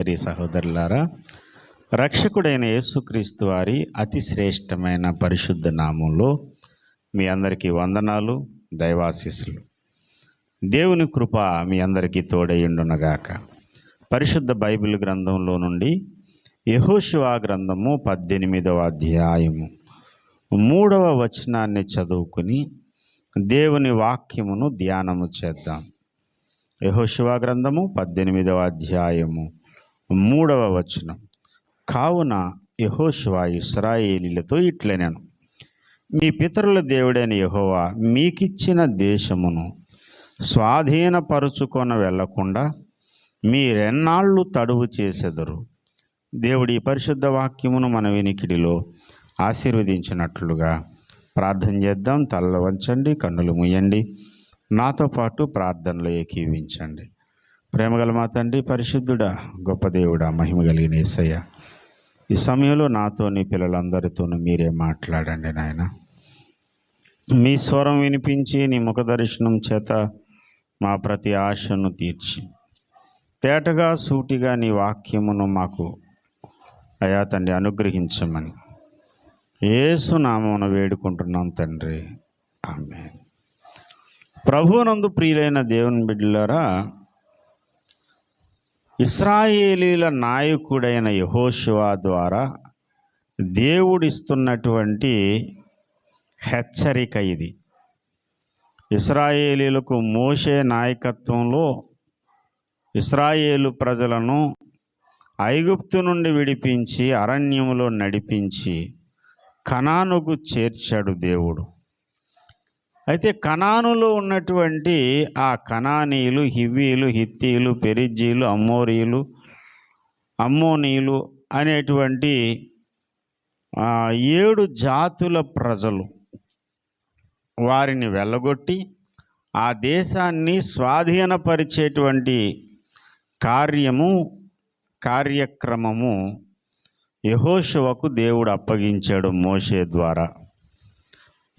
సహోదరి సహోదరులారా రక్షకుడైన యేసుక్రీస్తు వారి అతి శ్రేష్టమైన పరిశుద్ధ నామంలో మీ అందరికీ వందనాలు దైవాశీస్సులు. దేవుని కృప మీ అందరికీ తోడయ్యుండునగాక పరిశుద్ధ బైబిల్ గ్రంథంలో నుండి యహోశివా గ్రంథము పద్దెనిమిదవ అధ్యాయము మూడవ వచనాన్ని చదువుకుని దేవుని వాక్యమును ధ్యానము చేద్దాం. యహోశివా గ్రంథము పద్దెనిమిదవ అధ్యాయము మూడవ వచనం. కావున యహోశివా ఇస్రాయేలీలతో ఇట్లనెను. మీ పితరుల దేవుడైన యహోవా మీకిచ్చిన దేశమును స్వాధీనపరుచుకొన వెళ్ళకుండా మీరెన్నాళ్ళు తడువు చేసెదరు? దేవుడి పరిశుద్ధ వాక్యమును మన వినికిడిలో ఆశీర్వదించినట్లుగా ప్రార్థన చేద్దాం. తలలో వంచండి కన్నులు ముయ్యండి నాతో పాటు ప్రార్థనలో ఏకీవించండి. ప్రేమగల మా తండ్రి పరిశుద్ధుడా గొప్ప దేవుడా మహిమ కలిగిన ఏసయ్య. ఈ సమయంలో నాతో నీ పిల్లలందరితోనూ మీరే మాట్లాడండి నాయన. మీ స్వరం వినిపించి నీ ముఖ దర్శనం చేత మా ప్రతి ఆశను తీర్చి. తేటగా సూటిగా నీ వాక్యమును మాకు అయా తండ్రి అనుగ్రహించమని ఏసు నామమున వేడుకుంటున్నాం తండ్రి. ఆమె ప్రభువునందు ప్రియులైన దేవుని బిడ్డలారా ఇస్రాయేలీల నాయకుడైన యహోశివా ద్వారా దేవుడిస్తున్నటువంటి హెచ్చరిక ఇది. ఇస్రాయేలీలకు మోసే నాయకత్వంలో ఇస్రాయేలు ప్రజలను ఐగుప్తు నుండి విడిపించి అరణ్యములో నడిపించి కణానుకు చేర్చాడు దేవుడు. అయితే కణానులో ఉన్నటువంటి ఆ కణానీయులు హివ్వీలు హిత్తీలు పెరిజీలు అమ్మోరీలు అమ్మోనీయులు అనేటువంటి ఏడు జాతుల ప్రజలు వారిని వెళ్ళగొట్టి ఆ దేశాన్ని స్వాధీనపరిచేటువంటి కార్యము కార్యక్రమము యహోషువకు దేవుడు అప్పగించాడు మోషే ద్వారా.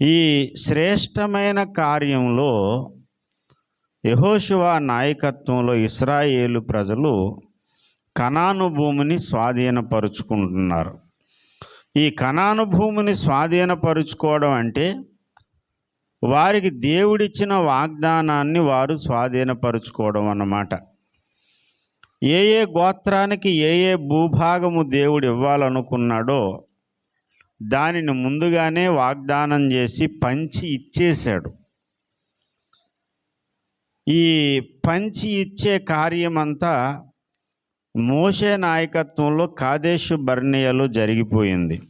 ఈ శ్రేష్టమైన కార్యంలో యహోశివ నాయకత్వంలో ఇస్రాయేలు ప్రజలు కణాను భూమిని స్వాధీనపరుచుకుంటున్నారు. ఈ కణాను భూమిని స్వాధీనపరుచుకోవడం అంటే వారికి దేవుడిచ్చిన వాగ్దానాన్ని వారు స్వాధీనపరుచుకోవడం అన్నమాట. ఏ ఏ గోత్రానికి ఏ ఏ భూభాగము దేవుడు ఇవ్వాలనుకున్నాడో దానిని ముందుగానే వాగ్దానం చేసి పంచి ఇచ్చేశాడు. ఈ పంచి ఇచ్చే కార్యమంతా మోషే నాయకత్వంలో కాదేశు బర్నియలో జరిగిపోయింది.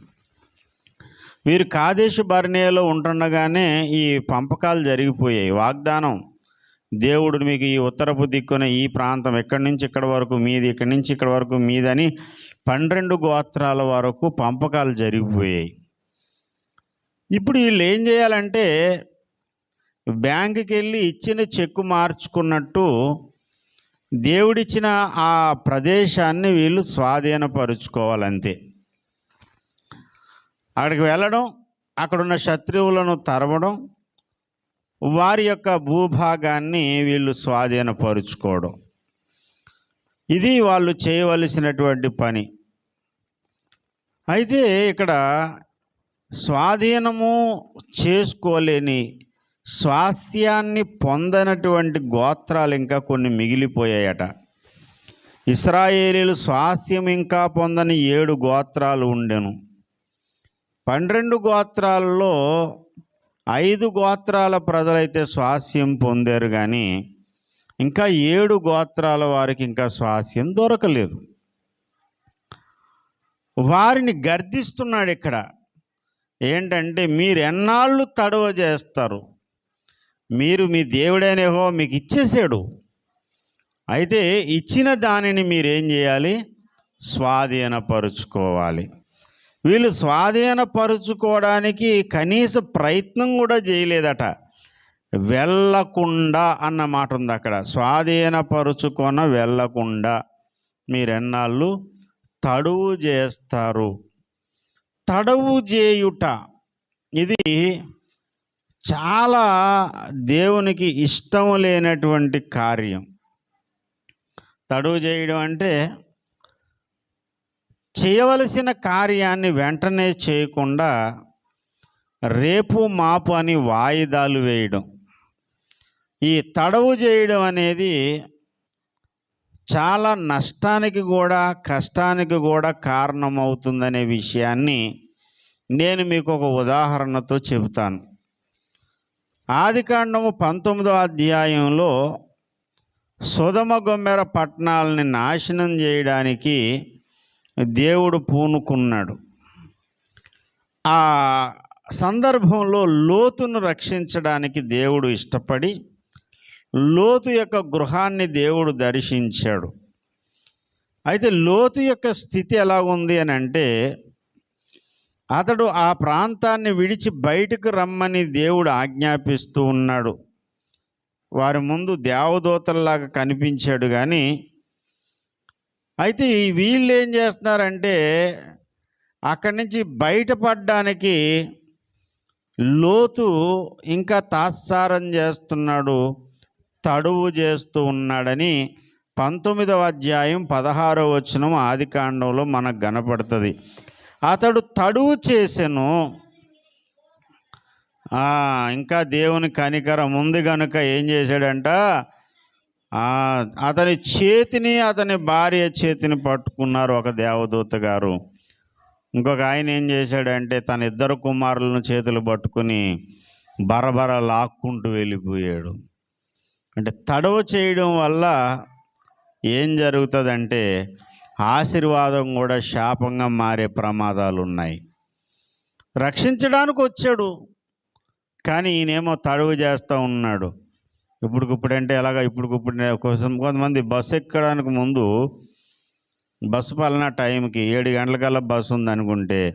వీరు కాదేశు బర్నియలో ఉంటుండగానే ఈ పంపకాలు జరిగిపోయాయి. వాగ్దానం దేవుడు మీకు ఈ ఉత్తరపు దిక్కున ఈ ప్రాంతం ఎక్కడి నుంచి ఇక్కడ వరకు మీది ఇక్కడి నుంచి ఇక్కడ వరకు మీదని పన్నెండు గోత్రాల వరకు పంపకాలు జరిగిపోయాయి. ఇప్పుడు వీళ్ళు ఏం చేయాలంటే బ్యాంకుకి వెళ్ళి ఇచ్చిన చెక్కు మార్చుకున్నట్టు దేవుడిచ్చిన ఆ ప్రదేశాన్ని వీళ్ళు స్వాధీనపరుచుకోవాలంతే. అక్కడికి వెళ్ళడం అక్కడున్న శత్రువులను తరవడం వారి యొక్క భూభాగాన్ని వీళ్ళు స్వాధీనపరుచుకోవడం. ఇది వాళ్ళు చేయవలసినటువంటి పని. అయితే ఇక్కడ స్వాధీనము చేసుకోలేని స్వాస్థ్యాన్ని పొందనటువంటి గోత్రాలు ఇంకా కొన్ని మిగిలిపోయాయట. ఇస్రాయేలీలు స్వాస్థ్యం ఇంకా పొందని ఏడు గోత్రాలు ఉండెను. పన్నెండు గోత్రాలలో ఐదు గోత్రాల ప్రజలైతే స్వాస్యం పొందారు కానీ ఇంకా ఏడు గోత్రాల వారికి ఇంకా స్వాస్యం దొరకలేదు. వారిని గర్దిస్తున్నాడు ఇక్కడ. ఏంటంటే మీరు ఎన్నాళ్ళు తడవ చేస్తారు? మీరు మీ దేవుడైనహో మీకు ఇచ్చేసాడు అయితే ఇచ్చిన దానిని మీరేం చేయాలి? స్వాధీనపరుచుకోవాలి. వీళ్ళు స్వాధీనపరుచుకోవడానికి కనీస ప్రయత్నం కూడా చేయలేదట. వెళ్ళకుండా అన్న మాట ఉంది అక్కడ. స్వాధీనపరుచుకొన వెళ్ళకుండా మీరెన్నాళ్ళు తడువు చేస్తారు. తడవు చేయుట. ఇది చాలా దేవునికి ఇష్టం లేనటువంటి కార్యం. తడువు చేయడం అంటే చేయవలసిన కార్యాన్ని వెంటనే చేయకుండా రేపు మాపు అని వాయిదాలు వేయడం. ఈ తడవు చేయడం అనేది చాలా నష్టానికి కూడా కష్టానికి కూడా కారణమవుతుందనే విషయాన్ని నేను మీకు ఒక ఉదాహరణతో చెబుతాను. ఆదికాండము పంతొమ్మిదో అధ్యాయంలో సుధమ గొమ్మెర పట్టణాలని నాశనం చేయడానికి దేవుడు పూనుకున్నాడు. ఆ సందర్భంలో లోతును రక్షించడానికి దేవుడు ఇష్టపడి లోతు యొక్క గృహాన్ని దేవుడు దర్శించాడు. అయితే లోతు యొక్క స్థితి ఎలా ఉంది అని అంటే అతడు ఆ ప్రాంతాన్ని విడిచి బయటకు రమ్మని దేవుడు ఆజ్ఞాపిస్తూ ఉన్నాడు. వారి ముందు దేవదూతల్లాగా కనిపించాడు కానీ అయితే వీళ్ళు ఏం చేస్తున్నారంటే అక్కడి నుంచి బయటపడడానికి లోతు ఇంకా తాత్సారం చేస్తున్నాడు. తడువు చేస్తూ ఉన్నాడని పంతొమ్మిదవ అధ్యాయం పదహారవ వచనం ఆది కాండంలో మనకు కనపడుతుంది. అతడు తడువు చేసెను. ఇంకా దేవుని కనికరం ఉంది కనుక ఏం చేశాడంట? అతని చేతిని అతని భార్య చేతిని పట్టుకున్నారు ఒక దేవదూత గారు. ఇంకొక ఆయన ఏం చేశాడంటే తన ఇద్దరు కుమారులను చేతులు పట్టుకుని బరబర లాక్కుంటూ వెళ్ళిపోయాడు. అంటే తడవ చేయడం వల్ల ఏం జరుగుతుందంటే ఆశీర్వాదం కూడా శాపంగా మారే ప్రమాదాలు ఉన్నాయి రక్షించడానికి వచ్చాడు కానీ ఈయనేమో తడువు చేస్తూ ఉన్నాడు. ఇప్పుడుకిప్పుడు అంటే ఎలాగ ఇప్పుడుకిప్పుడు కోసం కొంతమంది బస్సు ఎక్కడానికి ముందు బస్సు పలానా టైంకి ఏడు గంటలకల్లా బస్సు ఉందనుకుంటే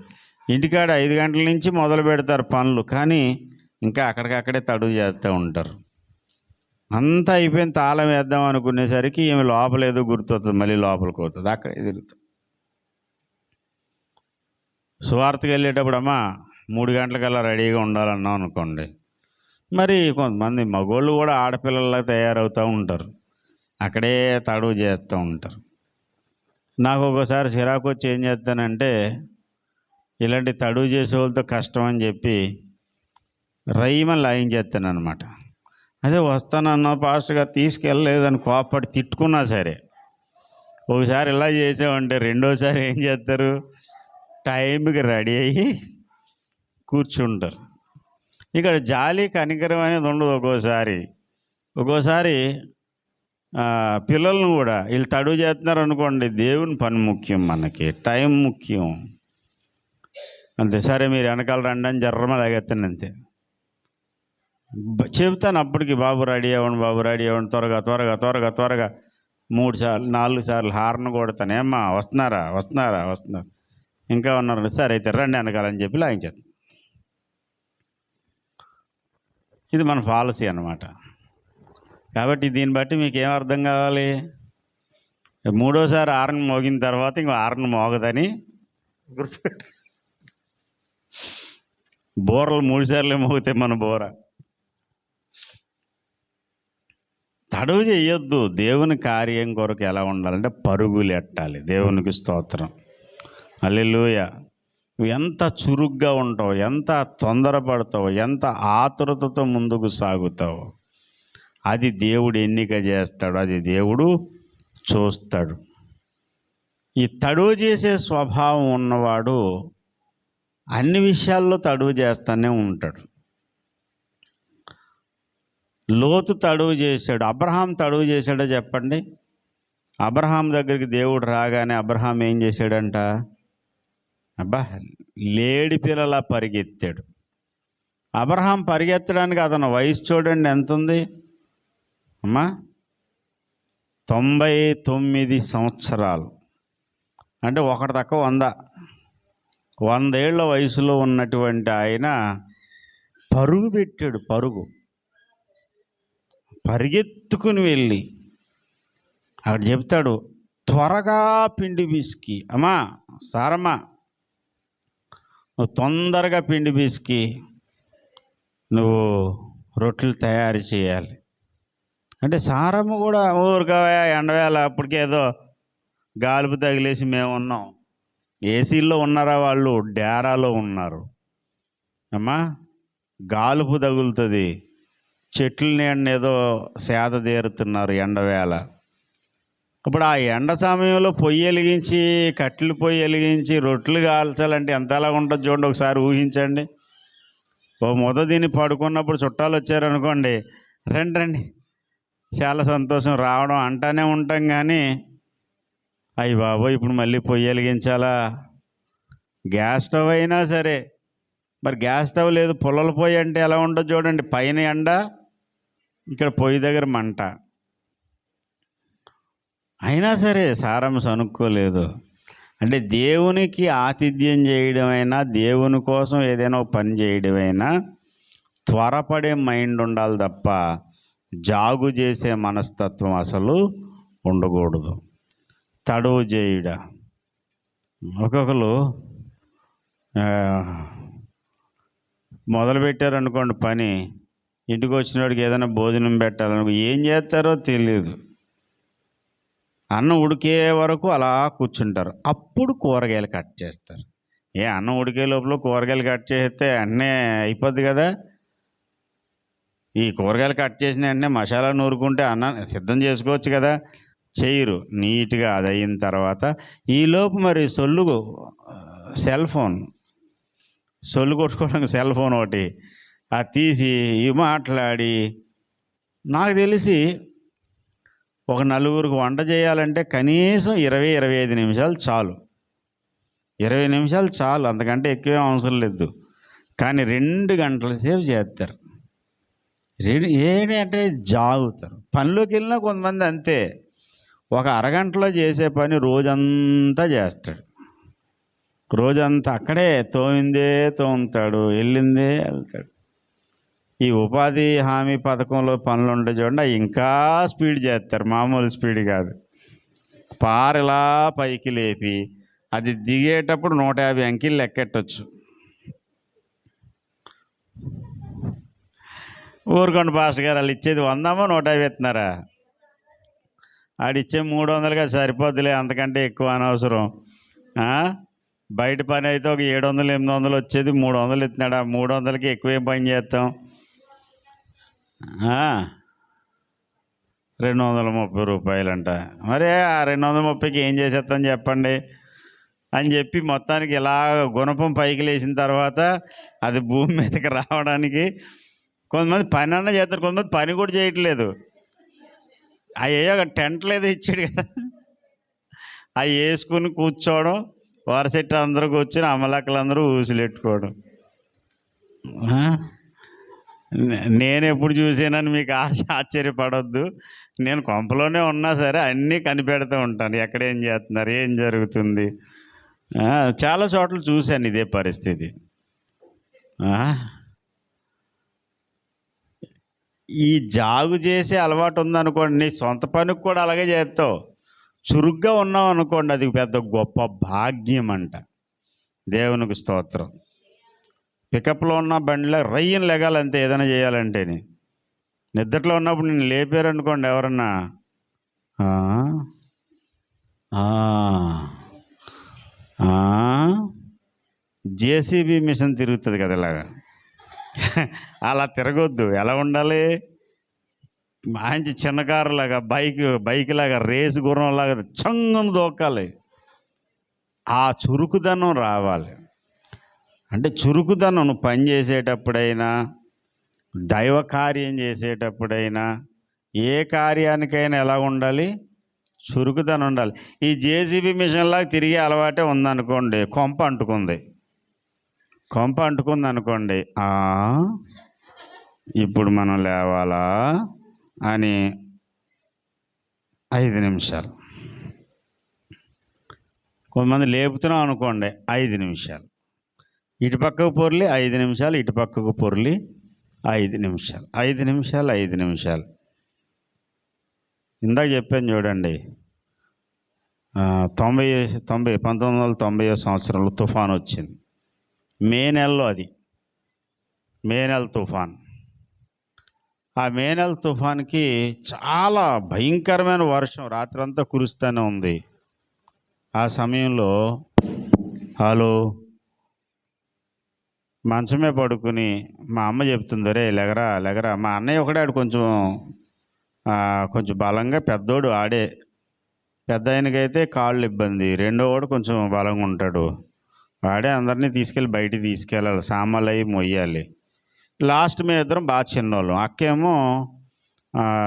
ఇంటికాడ ఐదు గంటల నుంచి మొదలు పెడతారు పనులు. కానీ ఇంకా అక్కడికక్కడే తడువు చేస్తూ ఉంటారు. అంతా అయిపోయిన తాళం వేద్దాం అనుకునేసరికి ఈమె లోపలేదో గుర్తొస్తుంది మళ్ళీ లోపలికి అవుతుంది అక్కడే తిరుగుతుంది. సువార్తకి వెళ్ళేటప్పుడు అమ్మా మూడు గంటలకల్లా రెడీగా ఉండాలన్నాం అనుకోండి. మరి కొంతమంది మగోళ్ళు కూడా ఆడపిల్లల్లా తయారవుతూ ఉంటారు. అక్కడే తడువు చేస్తూ ఉంటారు. నాకు ఒక్కోసారి చిరాకు వచ్చి ఏం చేస్తానంటే ఇలాంటి తడువు చేసే వాళ్ళతో కష్టం అని చెప్పి రైమని లాగించేస్తాను అనమాట అదే వస్తానన్నా పాస్టర్ గారు తీసుకెళ్ళలేదని కోపడి తిట్టుకున్నా సరే. ఒకసారి ఇలా చేసామంటే రెండోసారి ఏం చేస్తారు? టైంకి రెడీ అయ్యి కూర్చుంటారు. ఇక్కడ జాలి కనికరం అనేది ఉండదు ఒక్కోసారి. ఒక్కోసారి పిల్లలను కూడా వీళ్ళు తడువు చేస్తున్నారు అనుకోండి దేవుని పని ముఖ్యం మనకి టైం ముఖ్యం. అంతే సరే మీరు వెనకాల రండి అని జర్రమ లాగెత్తాను అంతే. చెబుతాను అప్పటికి బాబు రెడీ అవ్వండి బాబు రెడీ అవ్వండి త్వరగా త్వరగా త్వరగా త్వరగా. మూడు సార్లు నాలుగు సార్లు హార్న్ కొడతాను. ఏమ్మా వస్తున్నారా వస్తున్నారా వస్తున్నారు. ఇంకా ఉన్నారు సార్ అయితే రండి వెనకాలని చెప్పి లాగించేస్తాను ఇది మన పాలసీ అన్నమాట. కాబట్టి దీన్ని బట్టి మీకు ఏం అర్థం కావాలి? మూడోసారి ఆరన్ మోగిన తర్వాత ఇంక ఆరన్ మోగదని గుర్తుపెట్టు. బోర్లు మూడుసార్లే మోగితే మన బోర. తడువు చేయొద్దు. దేవుని కార్యం కొరకు ఎలా ఉండాలంటే పరుగులు ఎట్టాలి. దేవునికి స్తోత్రం. అల్లెలుయ నువ్వు ఎంత చురుగ్గా ఉంటావు ఎంత తొందరపడతావు ఎంత ఆతురతతో ముందుకు సాగుతావు. అది దేవుడు ఎన్నిక చేస్తాడు అది దేవుడు చూస్తాడు. ఈ తడువు చేసే స్వభావం ఉన్నవాడు అన్ని విషయాల్లో తడువు చేస్తూనే ఉంటాడు. లోతు తడువు చేశాడు. అబ్రహాం తడువు చేశాడో చెప్పండి? అబ్రహాం దగ్గరికి దేవుడు రాగానే అబ్రహాం ఏం చేశాడంట? అబ్బా లేడి పిల్లలా పరిగెత్తాడు. అబ్రహాం పరిగెత్తడానికి అతను వయసు చూడండి ఎంత ఉంది? అమ్మా తొంభై తొమ్మిది సంవత్సరాలు. అంటే ఒకటి తక్కువ వంద. వందేళ్ళ వయసులో ఉన్నటువంటి ఆయన పరుగు పెట్టాడు పరుగు. పరిగెత్తుకుని వెళ్ళి అక్కడ చెప్తాడు త్వరగా పిండి పిసికి. అమ్మా సారమ్మా నువ్వు తొందరగా పిండి పిసికి నువ్వు రొట్టెలు తయారు చేయాలి. అంటే సారమ్మ కూడా ఊరుగా ఎండవేళ అప్పటికేదో గాలుపు తగిలేసి మేము ఉన్నాం. ఏసీల్లో ఉన్నారా వాళ్ళు? డేరాలో ఉన్నారు. అమ్మా గాలుపు తగులుతుంది. చెట్లు నీడన ఏదో సేద తీరుతున్నారు ఎండవేళ ఇప్పుడు ఆ ఎండ సమయంలో పొయ్యి వెలిగించి కట్టెలు పొయ్యి వెలిగించి రొట్టెలు కాల్చాలంటే ఎంత ఎలా ఉంటుంది చూడండి ఒకసారి ఊహించండి. ఓ మొద దీన్ని పడుకున్నప్పుడు చుట్టాలు వచ్చారనుకోండి రండి రండి. చాలా సంతోషం రావడం అంటానే ఉంటాం కానీ అయ్యి బాబోయ్ ఇప్పుడు మళ్ళీ పొయ్యి వెలిగించాలా? గ్యాస్ స్టవ్ అయినా సరే మరి గ్యాస్ స్టవ్ లేదు పుల్లల పొయ్యి అంటే ఎలా ఉండదు చూడండి పైన ఎండ ఇక్కడ పొయ్యి దగ్గర మంట. అయినా సరే సారాంశం అనుకోలేదు అంటే దేవునికి ఆతిథ్యం చేయడమైనా దేవుని కోసం ఏదైనా పని చేయడమైనా త్వరపడే మైండ్ ఉండాలి తప్ప జాగు చేసే మనస్తత్వం అసలు ఉండకూడదు. తడువు చేయుడ ఒక్కొక్కరు మొదలుపెట్టారనుకోండి పని. ఇంటికి వచ్చినవాడికి ఏదైనా భోజనం పెట్టాలనుకో ఏం చేస్తారో తెలియదు అన్నం ఉడికే వరకు అలా కూర్చుంటారు. అప్పుడు కూరగాయలు కట్ చేస్తారు. ఏ అన్నం ఉడికే లోపల కూరగాయలు కట్ చేస్తే అన్నీ అయిపోద్ది కదా. ఈ కూరగాయలు కట్ చేసిన వెంటనే మసాలా నూరుకుంటే అన్న సిద్ధం చేసుకోవచ్చు కదా. చేయరు. నీట్గా అది అయిన తర్వాత ఈలోపు మరి సొల్లు సెల్ ఫోన్. సొల్లు కొట్టుకోవడానికి సెల్ ఫోన్ ఒకటి. అది తీసి ఇవి మాట్లాడి. నాకు తెలిసి ఒక నలుగురికి వంట చేయాలంటే కనీసం ఇరవై ఇరవై ఐదు నిమిషాలు చాలు. ఇరవై నిమిషాలు చాలు అంతకంటే ఎక్కువే అవసరం లేదు. కానీ రెండు గంటల సేపు చేస్తారు. రెండు ఏంటంటే జాగుతారు. పనిలోకి వెళ్ళినా కొంతమంది అంతే. ఒక అరగంటలో చేసే పని రోజంతా చేస్తాడు. రోజంతా అక్కడే తోమిందే తోముతాడు వెళ్ళిందే వెళ్తాడు. ఈ ఉపాధి హామీ పథకంలో పనులు ఉంటే చూడండి ఇంకా స్పీడ్ చేస్తారు. మామూలు స్పీడ్ కాదు. పారలా పైకి లేపి అది దిగేటప్పుడు నూట యాభై అంకెలు లెక్కెట్టచ్చు. ఊరుకోండి పాస్టర్ గారు వాళ్ళు ఇచ్చేది వందమో నూట యాభై ఇస్తున్నారా? ఆడిచ్చే మూడు వందలుగా సరిపోద్దులే అంతకంటే ఎక్కువ అనవసరం. బయట పని అయితే ఒక ఏడు వందలు ఎనిమిది వందలు వచ్చేది మూడు వందలు ఇస్తున్నాడు. ఆ మూడు వందలకి ఎక్కువేం పని చేస్తాం? రెండు వందల ముప్పై రూపాయలంట. మరి ఆ రెండు వందల ముప్పైకి ఏం చేసేస్తాం చెప్పండి అని చెప్పి మొత్తానికి ఇలా గుణపం పైకి లేచిన తర్వాత అది భూమి మీదకి రావడానికి కొంతమంది పని అన్న చేస్తారు కొంతమంది పని కూడా చేయట్లేదు. అయ్యో టెంట్ లేదు ఇచ్చాడు కదా. అవి వేసుకుని కూర్చోవడం వరసెట్టు అందరూ కూర్చొని అమలక్కలు అందరూ ఊసులెట్టుకోవడం నేను ఎప్పుడు చూసానని మీకు ఆశ ఆశ్చర్యపడొద్దు. నేను కొంపలోనే ఉన్నా సరే అన్నీ కనిపెడుతూ ఉంటాను. ఎక్కడ ఏం చేస్తున్నారు? ఏం జరుగుతుంది? చాలా చోట్ల చూశాను ఇదే పరిస్థితి. ఈ జాగు చేసే అలవాటు ఉందనుకోండి నీ సొంత పనికి కూడా అలాగే చేస్తావు. చురుగ్గా ఉన్నావు అనుకోండి అది పెద్ద గొప్ప భాగ్యం అంట దేవునికి స్తోత్రం. పికప్లో ఉన్న బండిలో రయ్యని లెగాలంతే ఏదైనా చేయాలంటే నిద్రలో ఉన్నప్పుడు నేను లేపారు అనుకోండి ఎవరన్నా జేసీబీ మిషన్ తిరుగుతుంది కదా ఇలాగా. అలా తిరగొద్దు. ఎలా ఉండాలి? మంచి చిన్న కారు లాగా బైక్ బైక్ లాగా రేసు గుర్రం లాగా చంగం దోకాలి ఆ చురుకుదనం రావాలి. అంటే చురుకుదనం పని చేసేటప్పుడైనా దైవ కార్యం చేసేటప్పుడైనా ఏ కార్యానికైనా ఎలా ఉండాలి? చురుకుదనం ఉండాలి. ఈ జేసీబీ మిషన్లాగా తిరిగే అలవాటే ఉందనుకోండి కొంప అంటుకుంది. కొంప అంటుకుంది అనుకోండి ఇప్పుడు మనం లేవాలా అని ఐదు నిమిషాలు. కొంతమంది లేపుతున్నాం అనుకోండి ఐదు నిమిషాలు. ఇటుపక్కకు పొర్లి ఐదు నిమిషాలు ఇటుపక్కకు పొర్లి ఐదు నిమిషాలు. ఐదు నిమిషాలు ఐదు నిమిషాలు. ఇందాక చెప్పాను చూడండి తొంభై తొంభై పంతొమ్మిది వందల తొంభై సంవత్సరంలో తుఫాన్ వచ్చింది. మే నెలలో అది. మే నెల తుఫాన్. ఆ మే నెల తుఫాన్కి చాలా భయంకరమైన వర్షం రాత్రంతా కురుస్తూనే ఉంది. ఆ సమయంలో హలో మంచమే పడుకుని మా అమ్మ చెప్తుంది రే లెగరా లెగరా. మా అన్నయ్య ఒకడే ఆడు కొంచెం కొంచెం బలంగా పెద్దోడు ఆడే. పెద్ద ఆయనకైతే కాళ్ళు ఇబ్బంది. రెండో వాడు కొంచెం బలంగా ఉంటాడు. వాడే అందరినీ తీసుకెళ్ళి బయటికి తీసుకెళ్ళాలి. సామాన్లు అవి మొయ్యాలి. లాస్ట్ మేము ఇద్దరం బాగా చిన్నోళ్ళం. అక్కేమో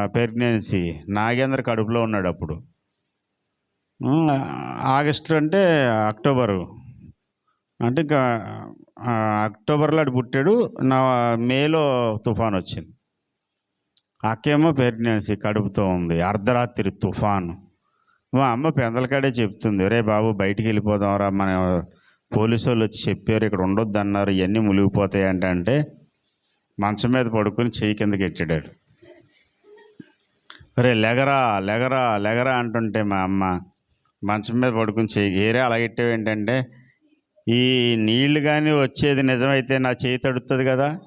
ప్రెగ్నెన్సీ. నాగేంద్ర కడుపులో ఉన్నాడు అప్పుడు. ఆగస్టు అంటే అక్టోబరు. అంటే ఇంకా అక్టోబర్లో అటు పుట్టాడు. నా మేలో తుఫాన్ వచ్చింది. అక్కేమో ప్రెగ్నెన్సీ కడుపుతో ఉంది. అర్ధరాత్రి తుఫాను. మా అమ్మ పెందలకాడే చెప్తుంది రే బాబు బయటికి వెళ్ళిపోదాంరా మన పోలీసు వాళ్ళు వచ్చి చెప్పారు ఇక్కడ ఉండొద్దు అన్నారు ఇవన్నీ మునిగిపోతాయి అంటే మంచం మీద పడుకొని చెయ్యి కిందకి ఎట్టాడు రే లెగరా లెగరా లెగరా అంటుంటే మా అమ్మ మంచం మీద పడుకుని చెయ్యి ఏరే అలా ఏంటంటే ఈ నీళ్ళు కానీ వచ్చేది నిజమైతే నా చేయి తడుతుంది కదా?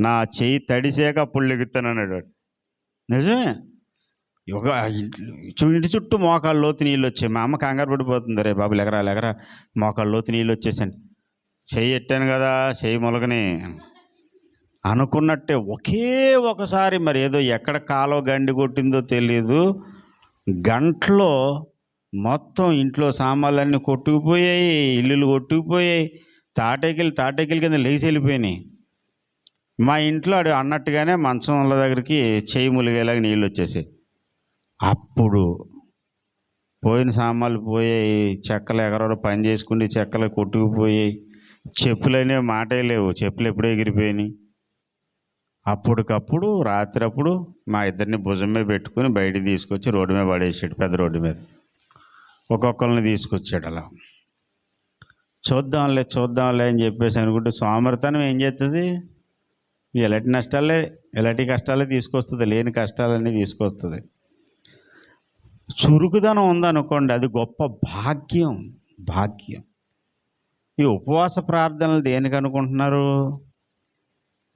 నా చేయి తడిసాక అప్పుడు లెగుతాను నిజమే? ఒక ఇంటి చుట్టూ మోకాళ్ళ లోతు నీళ్ళు వచ్చాయి. మా అమ్మ కంగారు పడిపోతుంది. రే బాబు ఎగరా ఎగరా మోకాళ్ళ లోతు నీళ్ళు వచ్చేసాను. చెయ్యి ఎట్టాను కదా? చెయ్యి మొలగని. అనుకున్నట్టే ఒకే ఒకసారి మరి ఏదో ఎక్కడ కాలో గండి కొట్టిందో తెలియదు గంటలో మొత్తం ఇంట్లో సామాన్లన్నీ కొట్టుకుపోయాయి ఇల్లులు కొట్టుకుపోయాయి. తాటేకిలు తాటేకిలు కింద లేచి వెళ్ళిపోయినాయి. మా ఇంట్లో అడు అన్నట్టుగానే మంచంల దగ్గరికి చేయి ములిగేలాగా నీళ్ళు వచ్చేసాయి. అప్పుడు పోయిన సామాన్లు పోయాయి చెక్కలు ఎగరెవరో పని చేసుకుని చెక్కలు కొట్టుకుపోయాయి. చెప్పులనే మాటే లేవు చెప్పులు ఎప్పుడూ ఎగిరిపోయినాయి. అప్పటికప్పుడు రాత్రి అప్పుడు మా ఇద్దరిని భుజం మీద పెట్టుకుని బయటికి తీసుకొచ్చి రోడ్డు మీద పడేసాడు పెద్ద రోడ్డు మీద. ఒక్కొక్కరిని తీసుకొచ్చాడు అలా. చూద్దాంలే చూద్దాంలే అని చెప్పేసి అనుకుంటే సోమరితనం ఏం చేస్తుంది ఎలాంటి నష్టాలే ఎలాంటి కష్టాలే తీసుకొస్తుంది లేని కష్టాలన్నీ తీసుకొస్తుంది. చురుకుదనం ఉందనుకోండి అది గొప్ప భాగ్యం భాగ్యం. ఈ ఉపవాస ప్రార్థనలు దేనికి అనుకుంటున్నారు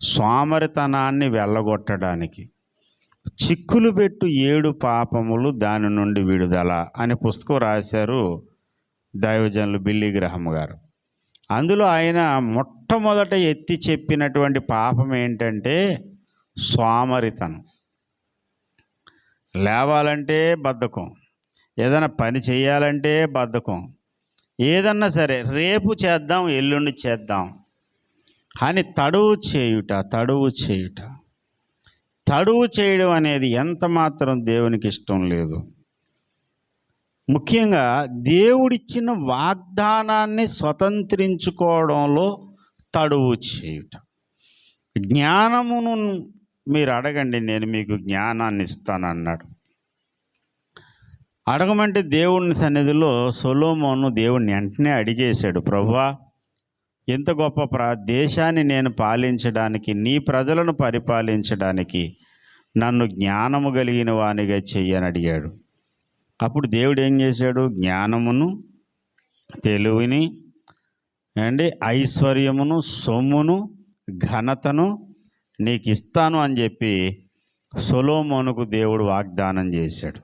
సోమరితనాన్ని వెళ్ళగొట్టడానికి. చిక్కులు పెట్టు ఏడు పాపములు దాని నుండి విడుదల అనే పుస్తకం రాశారు దైవజనులు బిల్లి గ్రహం గారు. అందులో ఆయన మొట్టమొదట ఎత్తి చెప్పినటువంటి పాపం ఏంటంటే సోమరితనం. లేవాలంటే బద్ధకం ఏదైనా పని చేయాలంటే బద్ధకం ఏదన్నా సరే రేపు చేద్దాం ఎల్లుండి చేద్దాం అని తడువు చేయుట తడువు చేయుట. తడువు చేయడం అనేది ఎంత మాత్రం దేవునికి ఇష్టం లేదు. ముఖ్యంగా దేవుడిచ్చిన వాగ్దానాన్ని స్వతంత్రించుకోవడంలో తడువు చేయుట. జ్ఞానమును మీరు అడగండి నేను మీకు జ్ఞానాన్ని ఇస్తానన్నాడు. అడగమంటే దేవుని సన్నిధిలో సొలోమోను దేవుణ్ణి వెంటనే అడిగేశాడు ప్రభా ఎంత గొప్ప ప్ర దేశాన్ని నేను పాలించడానికి నీ ప్రజలను పరిపాలించడానికి నన్ను జ్ఞానము కలిగిన వానిగా చెయ్యని అడిగాడు. అప్పుడు దేవుడు ఏం చేశాడు? జ్ఞానమును తెలివిని అండి ఐశ్వర్యమును సొమ్మును ఘనతను నీకు ఇస్తాను అని చెప్పి సొలోమోనుకు దేవుడు వాగ్దానం చేశాడు.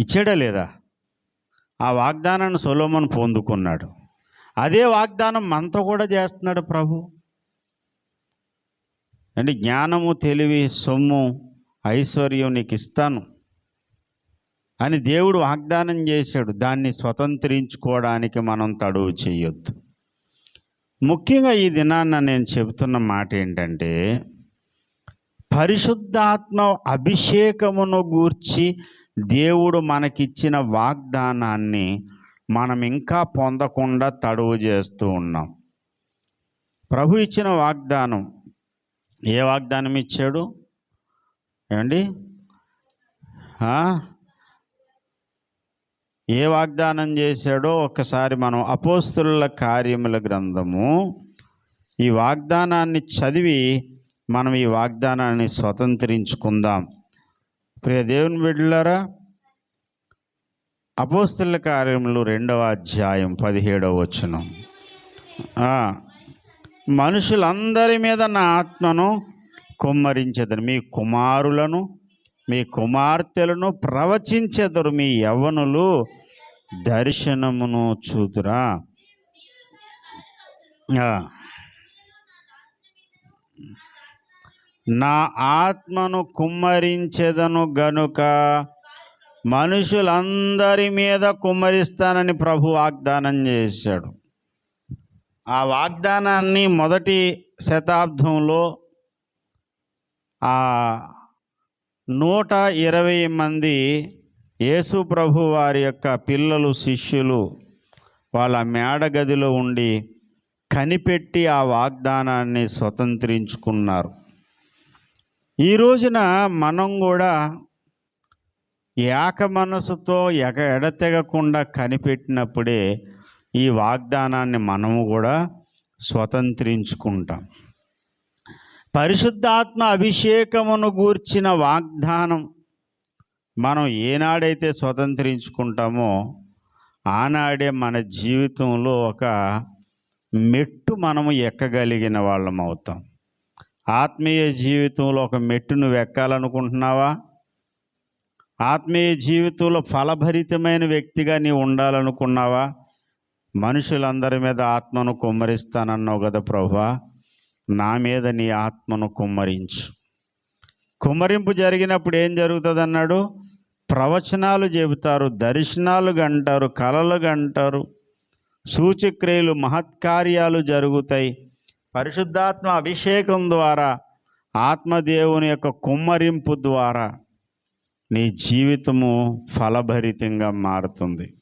ఇచ్చాడా లేదా? ఆ వాగ్దానాన్ని సొలోమోను పొందుకున్నాడు. అదే వాగ్దానం మనతో కూడా చేస్తున్నాడు ప్రభు. అంటే జ్ఞానము తెలివి సొమ్ము ఐశ్వర్యం నీకు ఇస్తాను అని దేవుడు వాగ్దానం చేశాడు. దాన్ని స్వతంత్రించుకోవడానికి మనం తడువు చేయొద్దు. ముఖ్యంగా ఈ దినాన్న నేను చెబుతున్న మాట ఏంటంటే పరిశుద్ధాత్మ అభిషేకమును గూర్చి దేవుడు మనకిచ్చిన వాగ్దానాన్ని మనం ఇంకా పొందకుండా తడువు చేస్తూ ఉన్నాం. ప్రభు ఇచ్చిన వాగ్దానం ఏ వాగ్దానం ఇచ్చాడు? ఏమండి? ఏ వాగ్దానం చేశాడో ఒకసారి మనం అపోస్తుల కార్యముల గ్రంథము ఈ వాగ్దానాన్ని చదివి మనం ఈ వాగ్దానాన్ని స్వతంత్రించుకుందాం. ప్రియ దేవుని బిడ్డలారా అపోస్తుల కార్యములు రెండవ అధ్యాయం పదిహేడవ వచ్చును మనుషులందరి మీద నా ఆత్మను కుమ్మరించెదరు. మీ కుమారులను మీ కుమార్తెలను ప్రవచించెదరు. మీ యవ్వనులు దర్శనమును చూతురా నా ఆత్మను కుమ్మరించెదను గనుక మనుషులందరి మీద కుమ్మరిస్తానని ప్రభు వాగ్దానం చేశాడు. ఆ వాగ్దానాన్ని మొదటి శతాబ్దంలో ఆ నూట ఇరవై మంది యేసు ప్రభు వారి యొక్క పిల్లలు శిష్యులు వాళ్ళ మేడగదిలో ఉండి కనిపెట్టి ఆ వాగ్దానాన్ని స్వతంత్రించుకున్నారు. ఈ రోజున మనం కూడా ఏక మనసుతో ఎగ ఎడతెగకుండా కనిపెట్టినప్పుడే ఈ వాగ్దానాన్ని మనము కూడా స్వతంత్రించుకుంటాం. పరిశుద్ధాత్మ అభిషేకమును గూర్చిన వాగ్దానం మనం ఏనాడైతే స్వతంత్రించుకుంటామో ఆనాడే మన జీవితంలో ఒక మెట్టు మనము ఎక్కగలిగిన వాళ్ళం అవుతాం ఆత్మీయ జీవితంలో ఒక మెట్టు నువ్వు ఎక్కాలనుకుంటున్నావా ఆత్మీయ జీవితంలో ఫలభరితమైన వ్యక్తిగా నీవు ఉండాలనుకున్నావా? మనుషులందరి మీద ఆత్మను కుమ్మరిస్తానన్నావు కదా ప్రభా. నా మీద నీ ఆత్మను కుమ్మరించు. కుమ్మరింపు జరిగినప్పుడు ఏం జరుగుతుంది అన్నాడు ప్రవచనాలు చెబుతారు దర్శనాలు గంటారు కలలు గంటారు సూచక్రియలు మహత్కార్యాలు జరుగుతాయి. పరిశుద్ధాత్మ అభిషేకం ద్వారా ఆత్మదేవుని యొక్క కుమ్మరింపు ద్వారా నీ జీవితము ఫలభరితంగా మారుతుంది.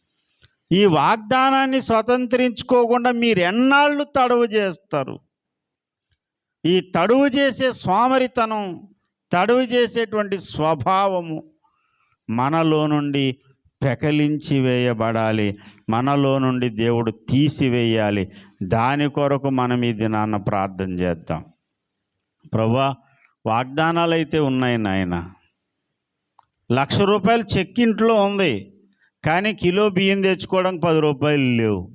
ఈ వాగ్దానాన్ని స్వతంత్రించుకోకుండా మీరు ఎన్నాళ్ళు తడువు చేస్తారు? ఈ తడువు చేసే సోమరితనం తడువు చేసేటువంటి స్వభావము మనలో నుండి పెకలించి వేయబడాలి. మనలో నుండి దేవుడు తీసివేయాలి. దాని కొరకు మనం ఈ దినాన్న ప్రార్థన చేద్దాం. ప్రభా వాగ్దానాలు అయితే ఉన్నాయి నాయనా. లక్ష రూపాయలు చెక్ ఇంట్లో ఉంది కానీ కిలో బియ్యం తెచ్చుకోవడానికి పది రూపాయలు లేవు.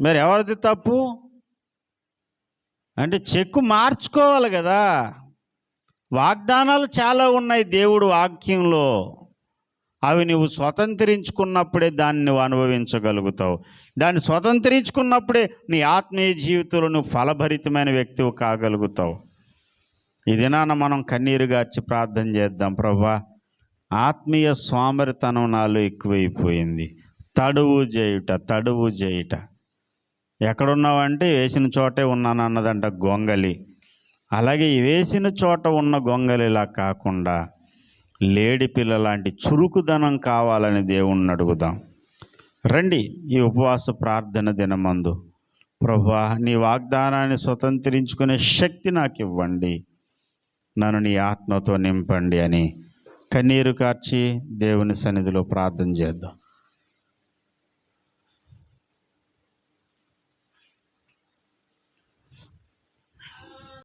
మరి ఎవరిది తప్పు? అంటే చెక్కు మార్చుకోవాలి కదా. వాగ్దానాలు చాలా ఉన్నాయి దేవుడు వాక్యంలో. అవి నువ్వు స్వతంత్రించుకున్నప్పుడే దాన్ని నువ్వు అనుభవించగలుగుతావు. దాన్ని స్వతంత్రించుకున్నప్పుడే నీ ఆత్మీయ జీవితంలో నువ్వు ఫలభరితమైన వ్యక్తివి కాగలుగుతావు. ఈ దినాన మనం కన్నీరు గార్చి ప్రార్థన చేద్దాం ప్రభా. ఆత్మీయ సోమరితనం నాలో ఎక్కువైపోయింది. తడువు చేయుట తడువు చేయుట. ఎక్కడున్నావంటే వేసిన చోటే ఉన్నాను అన్నదంట గొంగలి. అలాగే వేసిన చోట ఉన్న గొంగలిలా కాకుండా లేడి పిల్ల లాంటి చురుకుదనం కావాలని దేవుణ్ణి అడుగుదాం. రండి ఈ ఉపవాస ప్రార్థన దినమందు. ప్రభా నీ వాగ్దానాన్ని స్వతంత్రించుకునే శక్తి నాకు ఇవ్వండి నన్ను నీ ఆత్మతో నింపండి అని కన్నీరు కార్చి దేవుని సన్నిధిలో ప్రార్థన చేద్దాం.